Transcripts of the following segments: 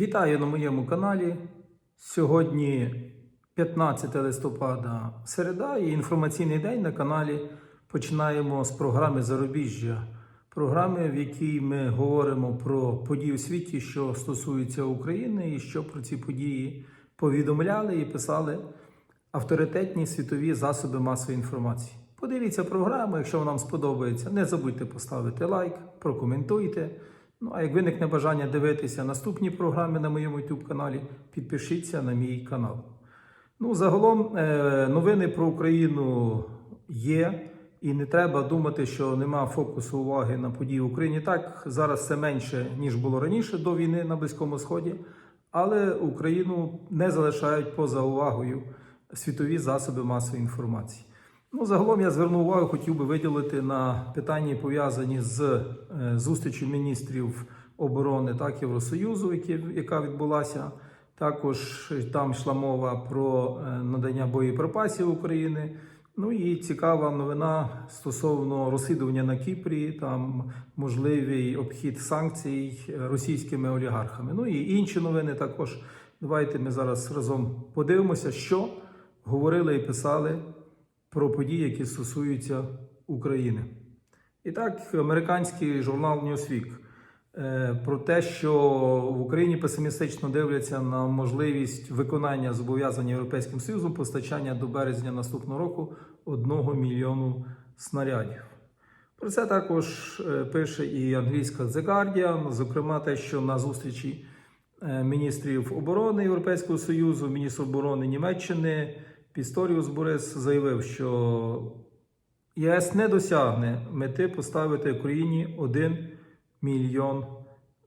Вітаю на моєму каналі. Сьогодні 15 листопада, середа і інформаційний день на каналі. Починаємо з програми Зарубіжжя, програми, в якій ми говоримо про події у світі, що стосуються України, і що про ці події повідомляли і писали авторитетні світові засоби масової інформації. Подивіться програму, якщо вам сподобається, не забудьте поставити лайк, прокоментуйте. Ну а як виникне бажання дивитися наступні програми на моєму YouTube каналі, підпишіться на мій канал. Ну, загалом е, новини про Україну є, і не треба думати, що нема фокусу уваги на події в Україні. Так, зараз це менше, ніж було раніше до війни на Близькому Сході, але Україну не залишають поза увагою світові засоби масової інформації. Ну, загалом я звернув увагу, хотів би виділити на питання, пов'язані з е, зустрічю міністрів оборони так Євросоюзу, яка відбулася. Також там йшла мова про е, надання боєприпасів України. Ну і цікава новина стосовно розслідування на Кіпрі, там можливий обхід санкцій російськими олігархами. Ну і інші новини також. Давайте ми зараз разом подивимося, що говорили і писали про події, які стосуються України. І так, американський журнал Newsweek е, про те, що в Україні песимістично дивляться на можливість виконання зобов'язань Європейським Союзом постачання до березня наступного року 1 мільйону снарядів. Про це також е, пише і англійська The Guardian, зокрема, те, що на зустрічі е, міністрів оборони Європейського Союзу, міністр оборони Німеччини Пісторіус Борис заявив, що ЄС не досягне мети поставити Україні 1 мільйон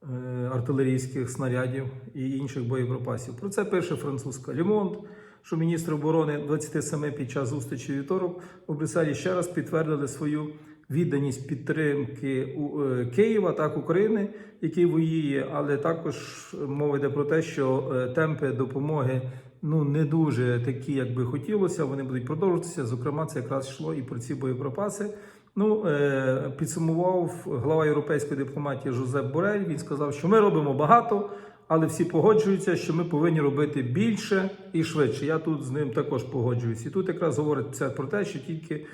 е, артилерійських снарядів і інших боєприпасів. Про це пише французька Лімонт, що міністри оборони 27 під час зустрічі вівторок у Брюсселі ще раз підтвердили свою відданість підтримки е, Києва так України, який воює, але також мова йде про те, що е, темпи допомоги ну не дуже такі, як би хотілося. Вони будуть продовжуватися. Зокрема, це якраз йшло і про ці боєприпаси. Ну, е, підсумував глава європейської дипломатії Жозеп Борель. Він сказав, що ми робимо багато, але всі погоджуються, що ми повинні робити більше і швидше. Я тут з ним також погоджуюсь. І тут якраз говориться про те, що тільки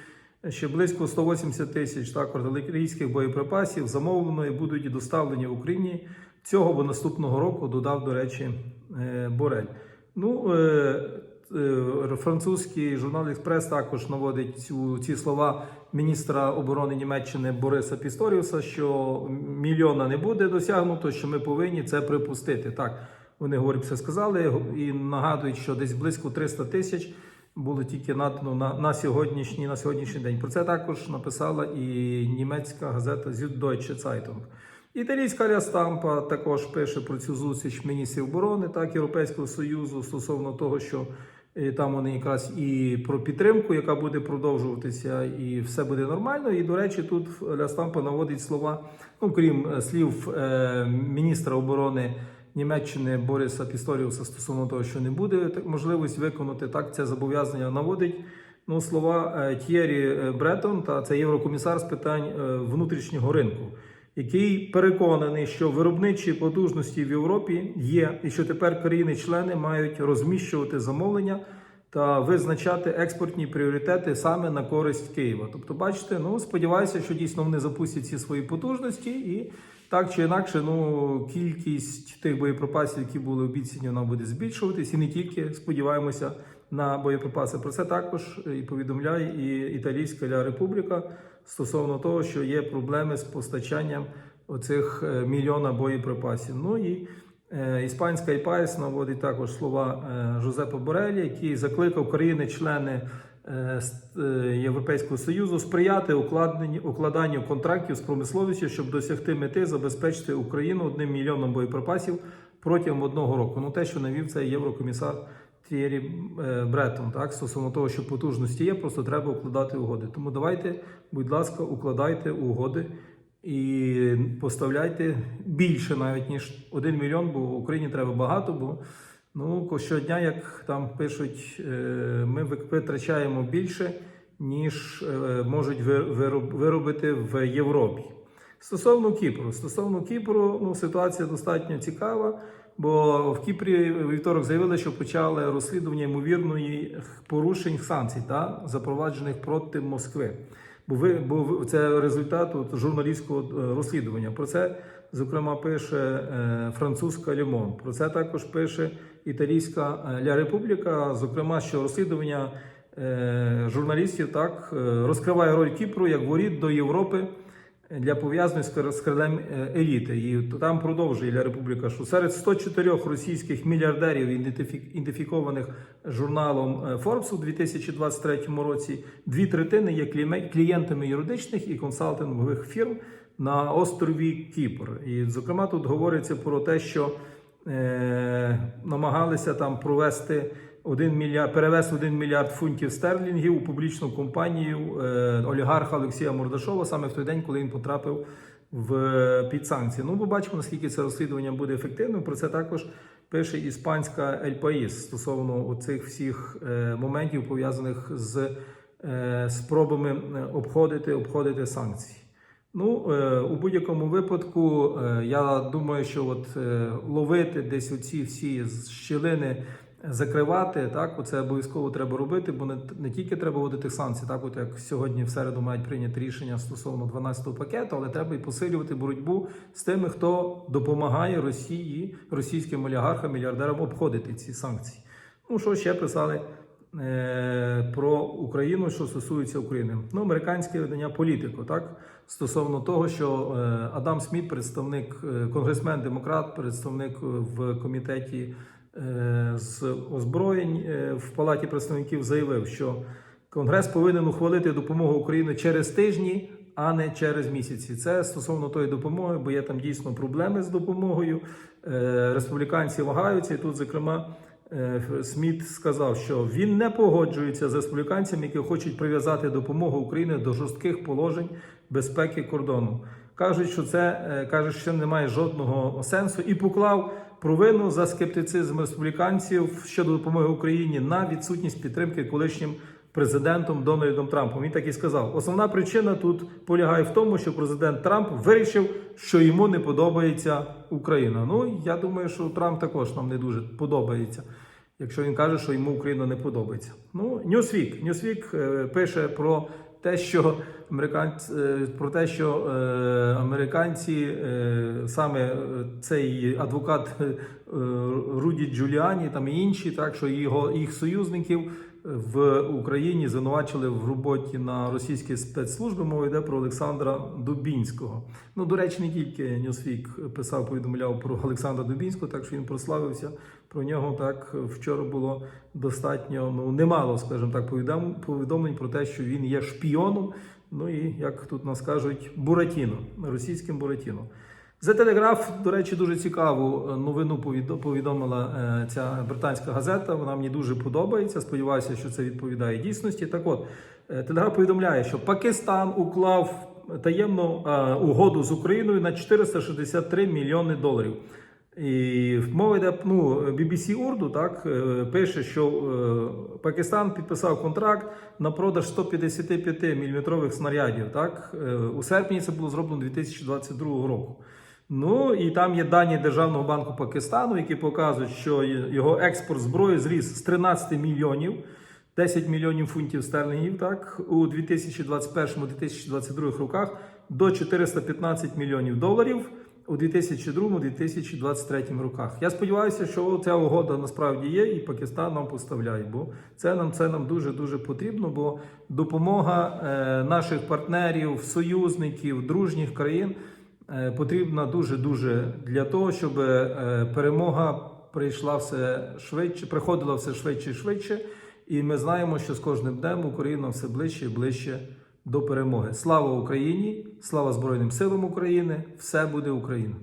ще близько 180 тисяч так, артилерійських боєприпасів замовлено і будуть доставлені в Україні цього або наступного року. Додав, до речі, е, Борель. Ну, е, е, французький журнал Експрес також наводить цю, ці слова міністра оборони Німеччини Бориса Пісторіуса, що мільйона не буде досягнуто, що ми повинні це припустити. Так, вони говорять, все сказали і нагадують, що десь близько 300 тисяч було тільки надано на, на сьогоднішній на сьогоднішній день. Про це також написала і німецька газета Süddeutsche Zeitung. Італійська Лястампа також пише про цю зустріч міністрів оборони так Європейського союзу стосовно того, що е, там вони якраз і про підтримку, яка буде продовжуватися, і все буде нормально. І до речі, тут Лястампа наводить слова, ну крім е, слів е, міністра оборони. Німеччини Бориса Пісторіуса стосовно того, що не буде можливість виконати так це зобов'язання наводить. Ну, слова е, Т'єрі Бретон, та це єврокомісар з питань внутрішнього ринку, який переконаний, що виробничі потужності в Європі є, і що тепер країни-члени мають розміщувати замовлення та визначати експортні пріоритети саме на користь Києва. Тобто, бачите, ну сподіваюся, що дійсно вони запустять ці свої потужності і. Так чи інакше, ну кількість тих боєприпасів, які були обіцяні, вона буде збільшуватись, і не тільки сподіваємося на боєприпаси. Про це також і повідомляє і Італійська Ля Републіка стосовно того, що є проблеми з постачанням оцих е, мільйона боєприпасів. Ну і е, іспанська ІПАЕС наводить також слова е, Жозепа Борелі, який закликав країни-члени е, е, Європейського союзу сприяти укладанню контрактів з промисловістю, щоб досягти мети забезпечити Україну одним мільйоном боєприпасів протягом одного року. Ну те, що навів цей єврокомісар Трієрі е, Бреттон, так стосовно того, що потужності є, просто треба укладати угоди. Тому давайте, будь ласка, укладайте угоди. І поставляйте більше навіть ніж 1 мільйон, бо в Україні треба багато, бо ну щодня, як там пишуть, е, ми витрачаємо більше, ніж е, можуть ви- виробити в Європі. Стосовно Кіпру, стосовно Кіпру, ну ситуація достатньо цікава. Бо в Кіпрі вівторок заявили, що почали розслідування ймовірної порушень санкцій та запроваджених проти Москви. Бо ви бо це результат от, журналістського е, розслідування. Про це зокрема пише е, французька Лімон. Про це також пише італійська е, Ля Републіка. Зокрема, що розслідування е, журналістів так е, розкриває роль Кіпру як воріт до Європи для пов'язаної з кр- крилем еліти. І там продовжує Ля Републіка, що серед 104 російських мільярдерів, ідентифі- ідентифікованих журналом е, Forbes у 2023 році, дві третини є клієнтами юридичних і консалтингових фірм на острові Кіпр. І, зокрема, тут говориться про те, що е, намагалися там провести. 1 мільярд перевести 1 мільярд фунтів стерлінгів у публічну компанію е, олігарха Олексія Мордашова саме в той день, коли він потрапив в е, під санкції. Ну, побачимо, наскільки це розслідування буде ефективним. Про це також пише іспанська Ель Паїс стосовно оцих всіх е, моментів пов'язаних з спробами обходити, обходити санкції. Ну, у будь-якому випадку, я думаю, що от ловити десь оці всі щілини, закривати, так, оце обов'язково треба робити, бо не, не тільки треба вводити санкції, так, от як сьогодні в середу мають прийняти рішення стосовно 12-го пакету, але треба і посилювати боротьбу з тими, хто допомагає Росії, російським олігархам, мільярдерам обходити ці санкції. Ну, що ще писали е, про Україну, що стосується України. Ну, американське видання політико, так стосовно того, що е, Адам Сміт, представник, е, конгресмен демократ, представник в комітеті з озброєнь е, в Палаті представників, заявив, що Конгрес повинен ухвалити допомогу Україні через тижні. А не через місяці. Це стосовно тої допомоги, бо є там дійсно проблеми з допомогою. Е, Республіканці вагаються, і тут, зокрема, Е, Сміт сказав, що він не погоджується з республіканцями, які хочуть прив'язати допомогу України до жорстких положень безпеки кордону. Кажуть, що це е, каже, що немає жодного сенсу, і поклав провину за скептицизм республіканців щодо допомоги Україні на відсутність підтримки колишнім президентом Дональдом Трампом. Він так і сказав: основна причина тут полягає в тому, що президент Трамп вирішив, що йому не подобається Україна. Ну я думаю, що Трамп також нам не дуже подобається. Якщо він каже, що йому Україна не подобається. Ну, Newsweek. Newsweek е, пише про те, що американці про те, що е, американці е, саме е, цей адвокат е, Руді Джуліані, там і інші, так що його їх союзників в Україні звинувачили в роботі на російські спецслужби. Мова йде про Олександра Дубінського. Ну, до речі, не тільки Newsweek писав, повідомляв про Олександра Дубінського, так що він прославився. Про нього так вчора було достатньо ну немало, скажімо так, повідом- повідомлень про те, що він є шпіоном. Ну і як тут нас кажуть, Буратіно, російським Буратіно. За телеграф, до речі, дуже цікаву е, новину повідомила е, ця британська газета. Вона мені дуже подобається. Сподіваюся, що це відповідає дійсності. Так от, е, телеграф повідомляє, що Пакистан уклав таємну угоду з Україною на 463 мільйони доларів. І мова йде ну, BBC Урду так е, пише, що е, Пакистан підписав контракт на продаж 155 мм снарядів. Так Е, у серпні це було зроблено 2022 року. Ну і там є дані Державного банку Пакистану, які показують, що його експорт зброї зріс з 13 мільйонів. 10 мільйонів фунтів стерлінгів так у 2021-2022 роках до 415 мільйонів доларів у 2002-2023 роках. Я сподіваюся, що ця угода насправді є, і Пакистан нам поставляє, бо це нам це нам дуже дуже потрібно. Бо допомога е, наших партнерів, союзників, дружніх країн е, потрібна дуже дуже для того, щоб е, перемога прийшла все швидше, приходила все швидше і швидше. І ми знаємо, що з кожним днем Україна все ближче і ближче до перемоги. Слава Україні! Слава Збройним силам України! Все буде Україна!